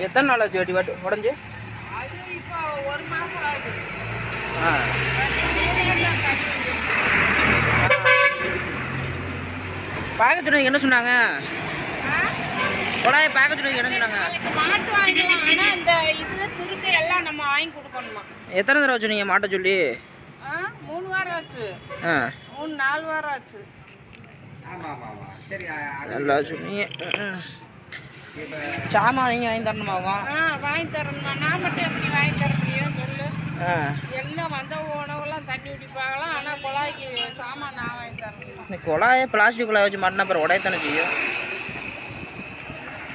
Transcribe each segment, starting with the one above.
எத்தனை நாள் ஆச்சு வெட்டி வட்டு உடஞ்சி அது இப்போ ஒரு மாசம் ஆகுது ஆ பார்க்க சொன்னீங்க என்ன சொன்னாங்க? குழாயை பார்க்க சொன்னீங்க என்ன சொன்னாங்க? மாட்டு வாங்கிக்கலாம். ஆனா இந்த இதுல துருக்கு எல்லாம் நம்ம வாங்கி கொடுக்கணுமா? எத்தனை தடவை சொன்னீங்க மாட்ட சொல்லி? ஆ மூணு வாரம் ஆச்சு. ஆ. மூணு நாலு வாரம் ஆச்சு. நல்லா சொன்னீங்க. சாமான் நீங்கள் வாங்கி தரணுமாகும் ஆ வாங்கி தரணுமா? நான் மட்டும் எப்படி வாங்கி தர முடியும் சொல்லு குடிப்பாங்களாம் ஆனா குழாய்க்கு சாமான் நான் வாங்கி தரணுமா இந்த குழாயை பிளாஸ்டிக் குழாய் வச்சு மாட்டினா அப்புறம் உடையத்தானே செய்யும்.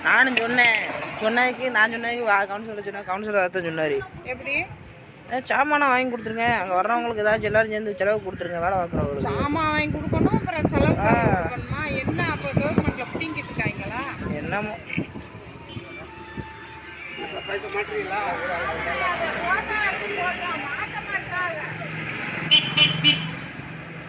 நானும் சொன்னேன். சொன்னதுக்கு நான் சொன்னதுக்கு வா கவுன்சிலர் சொன்னேன். கவுன்சிலர் அதான் சொன்னார். எப்படி? சாமானை வாங்கி கொடுத்துருங்க. அங்கே வர்றவங்களுக்கு ஏதாச்சும் எல்லாரும் சேர்ந்து செலவு கொடுத்துருங்க. வேலை பார்க்குறவங்களுக்கு. சாமான் வாங்கி கொடுக்கணும் அப்புறம் செலவு. கொடுக்கணுமா? என்ன அப்போ கவர்மெண்ட்ல பிடிங்கிட்டு இருக்காங்களா? என்னமோ. போட்டாமா